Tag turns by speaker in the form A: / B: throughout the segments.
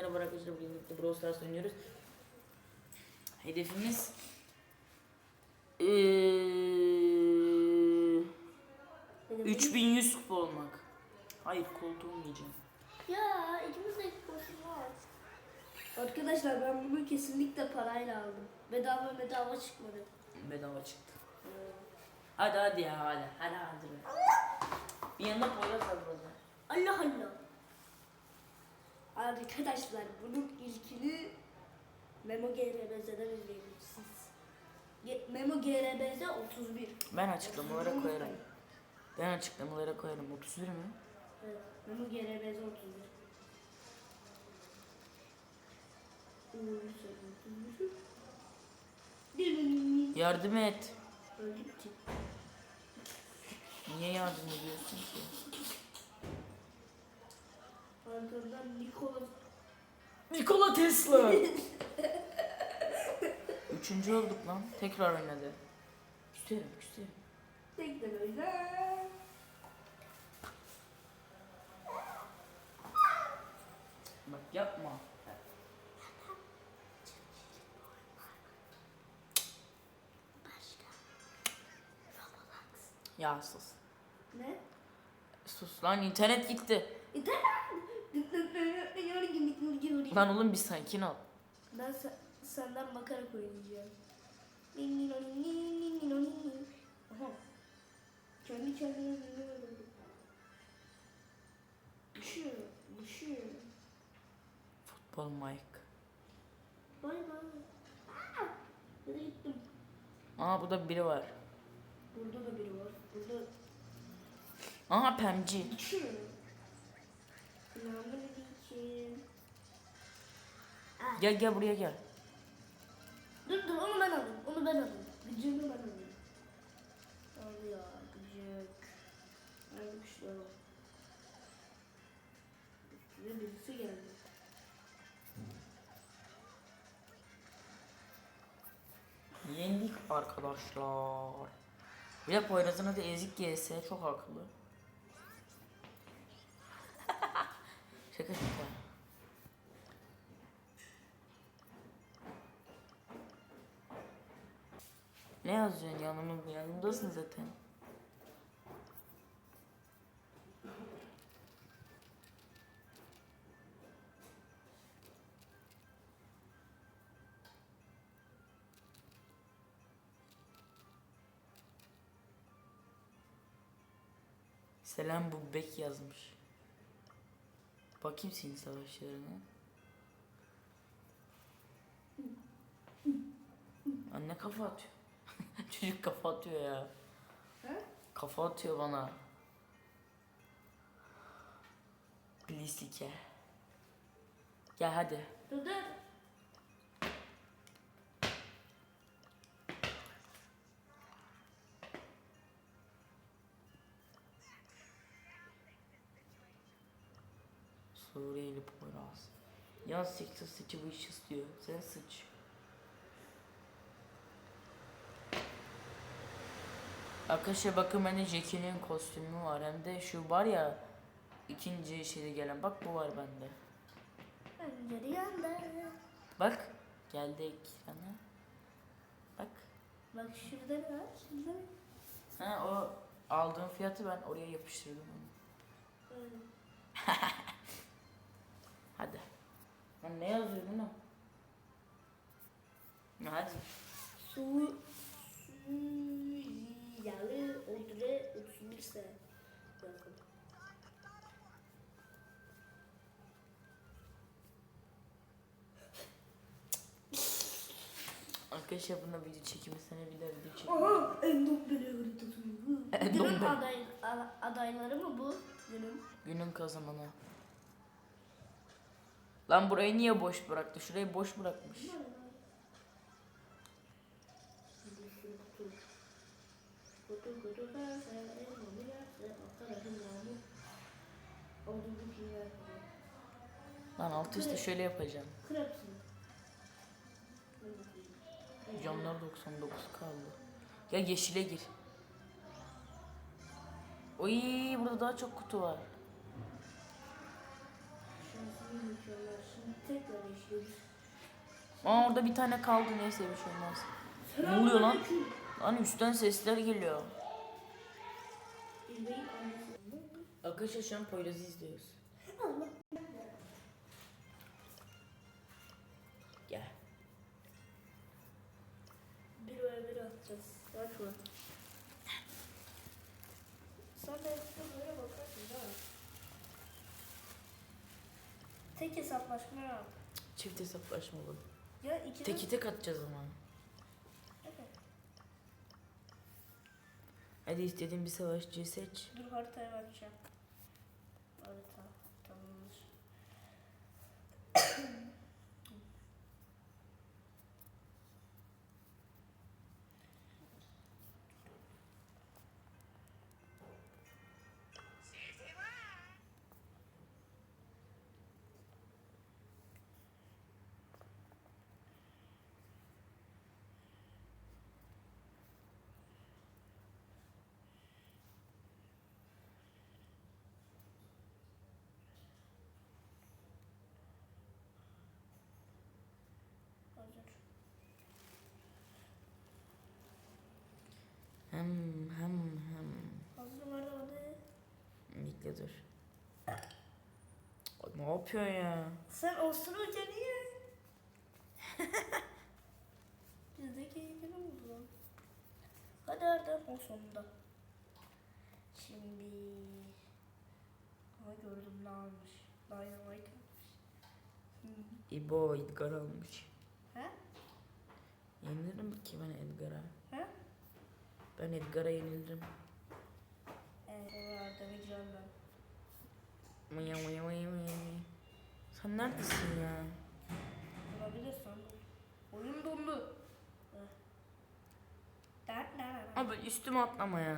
A: merhaba arkadaşlar. Bugün birlikte Brawl Stars oynuyoruz. Hedefimiz... Ee, 3100 kupa olmak. Hayır koltuğum yiyeceğim.
B: Ya ikimizdeki koşu var. Arkadaşlar ben bunu kesinlikle parayla aldım. Bedava bedava çıkmadı.
A: Bedava çıktı. Hadi hadi ya hadi. Hadi hadi. Bir var burada.
B: Allah Allah. Arkadaşlar bunun ilkini Memo GRBZ'den izleyebilirsiniz. Memo GRBZ 31.
A: Ben açıklamalara koyarım. Ben açıklamalara koyarım. 31 mi?
B: Evet, Memo GRBZ 31. Uğur sen 31.
A: Yardım et.
B: Öldük ki.
A: Niye yardım ediyorsun ki?
B: Arkamdan Nikola
A: Nikola Tesla. Üçüncü olduk lan. Tekrar oynadı. Küserim küserim.
B: teknolojiler.
A: Bak yapma. Ya sus.
B: Ne?
A: Sus lan internet gitti.
B: İnternet.
A: Lan oğlum bir sakin ol.
B: Ben se- senden bakarak oynayacağım. Aha. Kendi kendine dinliyorum. Düşüyor, düşüyor.
A: Futbol Mike.
B: Bay bay. Aa, Nereye gittim?
A: Aa burada biri var.
B: Burada da biri var. Burada
A: Aha pemci.
B: düşüyor.
A: Gel gel buraya gel.
B: Dur dur onu ben alayım. Onu ben alayım. Gıcığını ben alayım. Al ya gıcık. Aynı kuşlar var. Üstüne birisi geldi.
A: Yendik arkadaşlar. Bir de Poyraz'ın adı Ezik GS çok haklı. Şaka şaka. Ne yazıyorsun yanımın yanındasın zaten. Selam bu bek yazmış. Bakayım senin savaşlarına. Anne kafa atıyor. Çocuk kafa atıyor ya.
B: He?
A: Kafa atıyor bana. Bilisike. Gel hadi.
B: Dur dur.
A: Suriyeli Poyraz. Ya siktir sıçı bu iş istiyor. Sen sıç. Arkadaşlar bakın bende Jackie'nin kostümü var. Hem de şu var ya ikinci şeyde gelen. Bak bu var bende.
B: Pencere yandı.
A: Bak geldi ekrana. Bak.
B: Bak şurada ne var? Şurada?
A: Ha o aldığım fiyatı ben oraya yapıştırdım onu.
B: Öyle.
A: Hadi. Lan ne yazıyor bunu? Hadi.
B: Su yalı odre 31 sene. Yakın.
A: Arkadaşlar buna video çekimesine bir daha video çekim.
B: Aha Endombele haritası.
A: Endombele.
B: Günün aday, adayları mı bu? Günün.
A: Günün kazananı. Lan burayı niye boş bıraktı? Şurayı boş bırakmış. Lan alt üstte şöyle yapacağım. Camlar 99 kaldı. Ya yeşile gir. Oy burada daha çok kutu var.
B: İşlemiş.
A: Aa orada bir tane kaldı neyse bir şey olmaz. Ne oluyor lan? Lan üstten sesler geliyor. Arkadaşlar şu an Poyraz'ı izliyoruz.
B: Tek hesaplaşma yap.
A: Çift hesaplaşma olur.
B: Ya ikide...
A: Teki tek atacağız ama.
B: Evet.
A: Hadi istediğin bir savaşçıyı seç.
B: Dur haritaya bakacağım. Harita. Tamamdır. Hazır.
A: Hem hem hem.
B: Hazır var hadi.
A: Bekle dur. Yapıyorsun ya?
B: Sen Osman Hoca niye? Bizdeki ilgili oldu. Hadi Erdem o sonunda. Şimdi... Ama gördüm ne almış. Dynamite almış. Hı.
A: İbo Edgar almış.
B: He?
A: Yenilirim ki ben Edgar'a.
B: He?
A: Ben Edgar'a yenildim.
B: Evet, Erdem'e gireceğim ben.
A: Mıya mıya mıya mıya. Sen neredesin ya?
B: Olabilir sandım. Oyun dondu.
A: Abi üstüme atlama ya.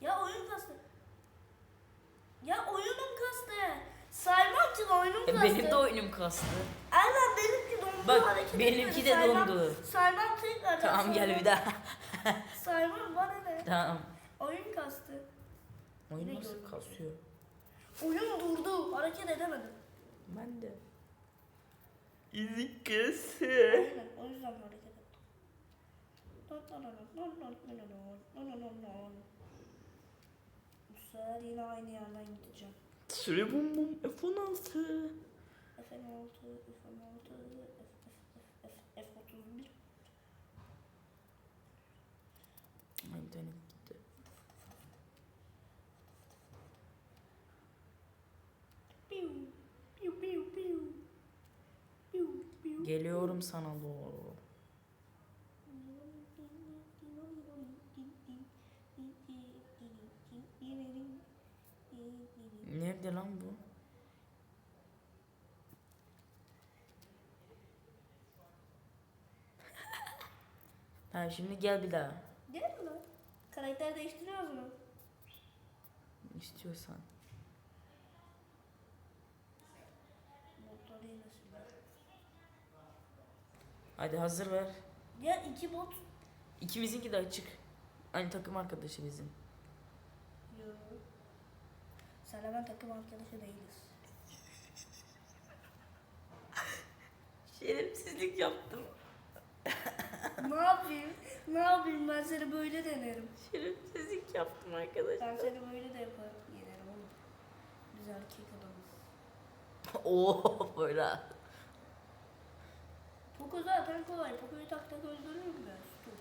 B: Ya oyun kastı. Ya oyunum kastı. Saymam ki oyunum
A: E,
B: kastı.
A: benim de oyunum kastı.
B: Aynen benimki dondu.
A: Bak, benimki de
B: Saymam-
A: dondu.
B: Saymam tekrar.
A: Tamam gel bir daha.
B: Saymam bana ne?
A: tamam.
B: Oyun kastı.
A: Oyun
B: Yine
A: nasıl
B: gördüm.
A: kasıyor?
B: Oyun durdu. Hareket edemedim.
A: Ben de. İzik kası.
B: Aynen. O yüzden hareket ettim. Bu sefer yine aynı yerden gideceğim.
A: Süre bum bum F16.
B: F16, F16, F, F, F, F31.
A: Ay internet Geliyorum sana doğru. Nerede lan bu? ha şimdi gel bir daha.
B: Değil mi? Karakter değiştiriyoruz mu?
A: İstiyorsan.
B: Botları yine şimdi.
A: Hadi hazır ver.
B: Ya iki bot.
A: İkimizinki de açık. Aynı takım arkadaşı bizim.
B: Yok. Senle ben takım arkadaşı değiliz.
A: Şerefsizlik yaptım.
B: ne yapayım? Ne yapayım ben seni böyle denerim.
A: Şerefsizlik yaptım arkadaşlar.
B: Ben seni böyle de yaparım. Yenerim oğlum. Biz erkek adamız.
A: Oo böyle.
B: Poco zaten kolay. Poco'yu tak tak öldürürüm ben. Dur.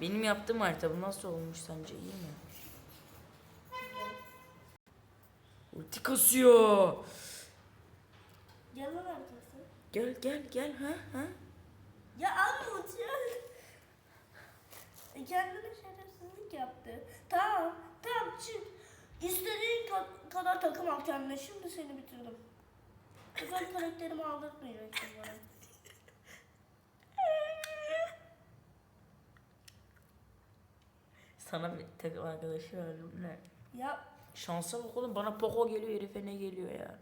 A: Benim yaptığım harita bu nasıl olmuş sence iyi mi? Ulti kasıyor.
B: Gel lan arkası.
A: Gel gel gel ha ha.
B: Ya abi uçuyor. E, Kendine şerefsizlik yaptı. Tamam, tamam çık. İstediğin ka- kadar takım kendine. Şimdi seni bitirdim. Özel karakterimi aldırtmayacaksın bana.
A: Sana bir takım arkadaşı verdim ne?
B: Ya
A: Şansa bak oğlum bana Poco geliyor herife ne geliyor ya.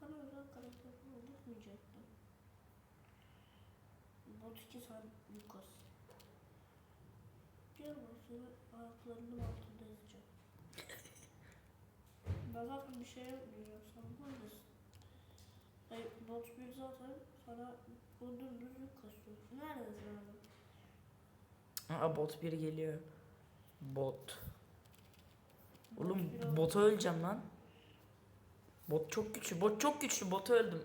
B: bana özel karakterimi aldırtmayacaktın. Bot 2 sen Lucas. Seni ayaklarının altında ezeceğim. ben zaten bir şey yapmayacağım. Sen buradasın. Hayır, bot bir zaten sana bu dümdüz yük kasıyor. Neredesin abi?
A: Aa bot biri geliyor. Bot.
B: Bot
A: Oğlum
B: bir
A: bota öleceğim lan. Bot çok güçlü. Bot çok güçlü. Bota öldüm.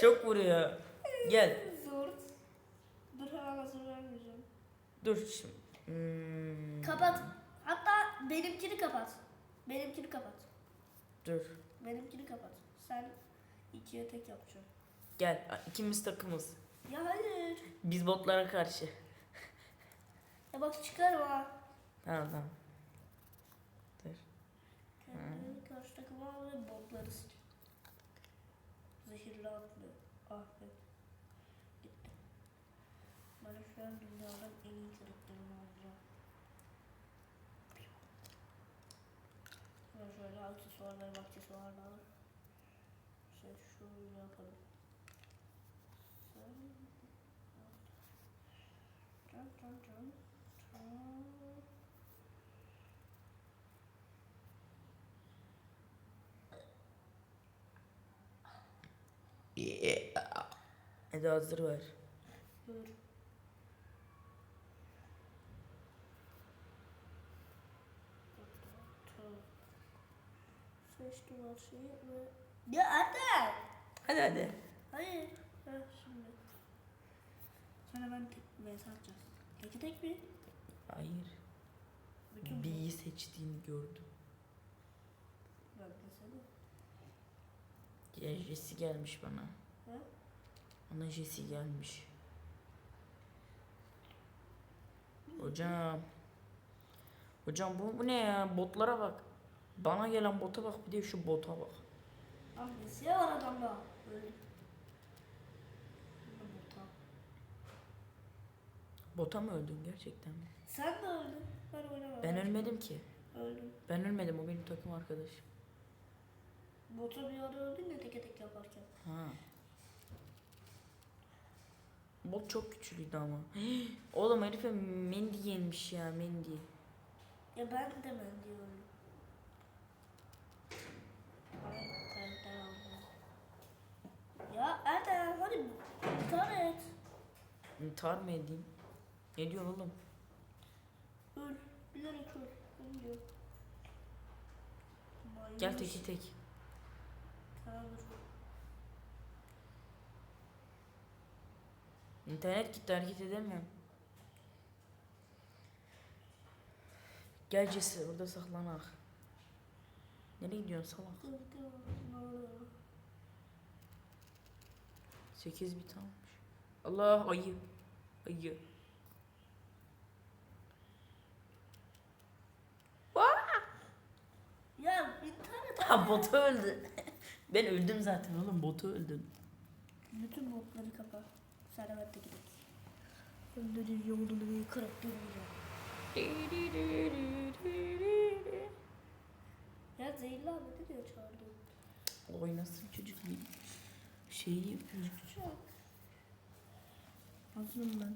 A: çok vuruyor. Gel.
B: Zor. Dur vermeyeceğim.
A: Şimdi. Hmm,
B: Kapat. Hatta benimkini kapat. Benimkini kapat.
A: Dur.
B: Benimkini kapat. Sen ikiye tek yapacaksın.
A: Gel. İkimiz takımız.
B: Ya hayır.
A: Biz botlara karşı.
B: Ya bak çıkarma.
A: Tamam tamam. Dur.
B: Kendini karşı takıma al ve botları sil. Zehirli. Ah be. Gitti. Ben şu an dünyadan en iyi karakterimi alacağım. Ben şöyle aksesuarlar aksesuarlar. Şey şunu yapalım. Sen... Can can can. Can.
A: Hadi hazır ver.
B: Buyur. Seçtim her şeyi ve... Ya anne!
A: Hadi hadi.
B: Hayır. Ha şimdi. Sonra ben tek vs atacağız. Tek tek mi?
A: Hayır.
B: Bütün.
A: B'yi seçtiğini gördüm.
B: Ben de seni.
A: Ya Jesse gelmiş bana.
B: Ha?
A: Bana Jesse gelmiş. Hocam. Hocam bu, bu ne ya? Botlara bak. Bana gelen bota bak bir de şu bota bak.
B: Ah nesiye var adamda. Öyle. Bu da bota.
A: Bota mı öldün gerçekten mi?
B: Sen de öldün. Ben oynamam.
A: Ben ölmedim ki.
B: Öldüm.
A: Ben ölmedim o benim takım arkadaşım.
B: Bota bir ara öldün ya teke tek yaparken.
A: Ha. Bot çok güçlüydü ama. Oğlum herife Mendy yenmiş ya Mendy.
B: Ya ben de ben diyorum. Ay, karakter aldım. Ya Erdem hadi intihar et.
A: İntihar mı edeyim? Ne diyorsun oğlum?
B: Öl. Bilerek öl. Onu diyor.
A: Gel
B: Maymuş.
A: teki tek.
B: Tamam.
A: İnternet gitti hareket edemiyorum. Gel Jesse orada saklanak. Nereye gidiyorsun salak?
B: Dur, dur, dur.
A: 8 bit almış. Allah ayı. Ayı.
B: Ya intihar et.
A: Ha botu öldü. ben öldüm zaten oğlum botu öldüm.
B: Bütün botları kapa. Servette gidelim. Öldürür yolunu bir karakter olacak. Ya Zeyla abi ne diyor çağırdı?
A: Oynasın çocuk bir şeyi yapıyor.
B: Çok. Hazırım ben.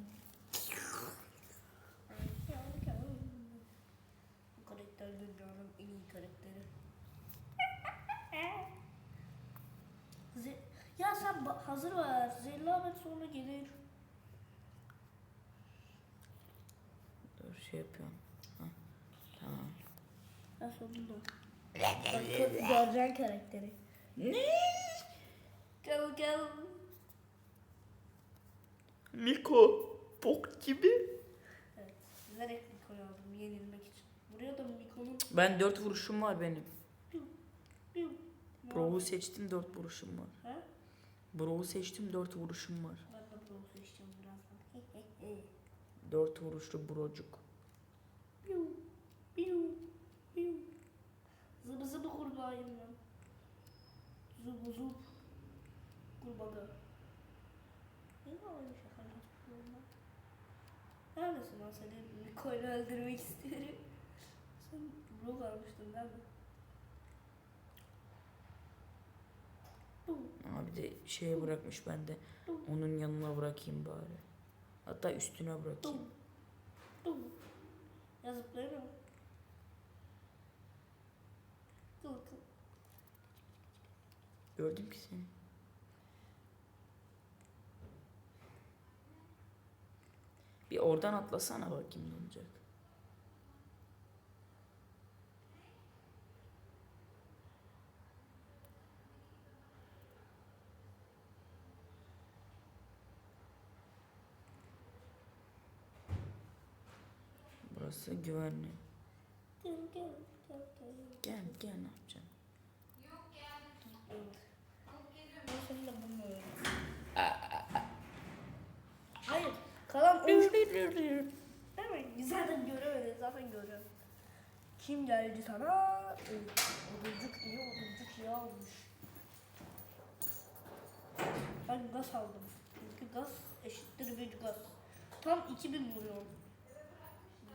B: Bu karakter dünyanın en iyi karakteri. Ze- ya sen hazır ver. Zeyla abi sonra gelir.
A: Dur şey yapıyorum. Ha. Tamam.
B: Ha sonunda. Bak göreceksin karakteri.
A: Ne?
B: Gel gel.
A: Miko. Bok gibi.
B: Evet. Bilerek Miko'yu aldım yenilmek için. Buraya da Miko'nun
A: Ben 4 vuruşum var benim. Bro'u seçtim 4 vuruşum var.
B: Ha?
A: Bro'u seçtim 4 vuruşum var.
B: Ben de Pro seçeceğim birazdan.
A: 4 vuruşlu brocuk.
B: Piu, piu, piu. Zıbı zıbı kurbağayım ben. Zıbı zıp. Kurbağa. Ne ben? Neredesin lan seni? Miko'yu öldürmek istiyorum. Sen Brock almıştın değil mi?
A: Abi de şeye bırakmış ben de. Onun yanına bırakayım bari. Hatta üstüne bırakayım.
B: Ya zıplayamam.
A: Gördüm ki seni. Bir oradan atlasana bakayım ne olacak. Burası güvenli.
B: Gel gel gel gel.
A: Gel gel ne yapacaksın?
B: Hayır. Kalan 13 Evet, zaten göremedin, zaten görüyorum. Kim geldi sana? Evet, oduncuk iyi, oduncuk iyi almış. Ben gaz aldım. Çünkü gaz eşittir bir gaz. Tam 2000 vuruyorum.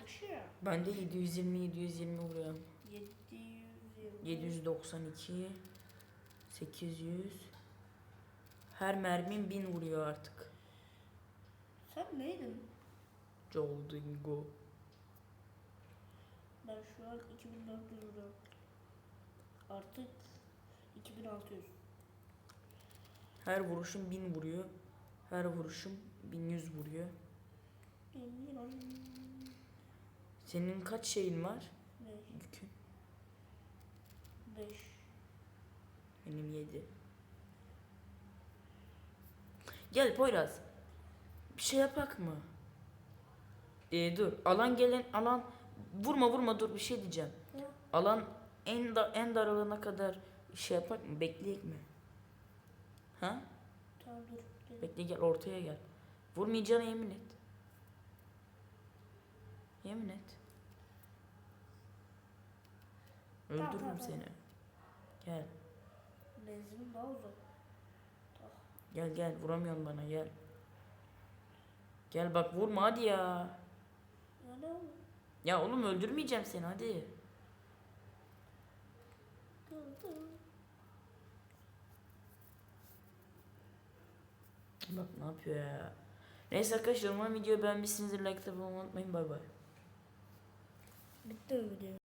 B: Dışı ya.
A: Ben de 720 720 vuruyorum.
B: 720.
A: 792 800 Her mermin 1000 vuruyor artık.
B: Sen neydin?
A: Joldingo.
B: Ben şu an 2400 vuruyorum. Artık 2600.
A: Her vuruşum 1000 vuruyor. Her vuruşum 1100 vuruyor. Senin kaç şeyin var?
B: 5,
A: Yükün.
B: 5.
A: Benim 7. Gel Poyraz. Şey yapak mı? Ee, dur. Alan gelen alan vurma vurma dur bir şey diyeceğim.
B: Ya.
A: Alan en da, en dar alana kadar şey yapak mı? Bekleyek mi? Ha?
B: Tamam dur. Gel.
A: Bekle gel ortaya gel. Vurmayacağına yemin et. Yemin et. Öldürürüm
B: tamam,
A: seni. Gel.
B: Menzilim daha uzak.
A: Gel gel vuramıyorsun bana gel. Gel bak vurma hadi ya.
B: Oldu?
A: Ya oğlum öldürmeyeceğim seni hadi. Bak ne yapıyor ya. Neyse arkadaşlar umarım videoyu beğenmişsinizdir. Like atmayı unutmayın. Bay bay.
B: Bitti video?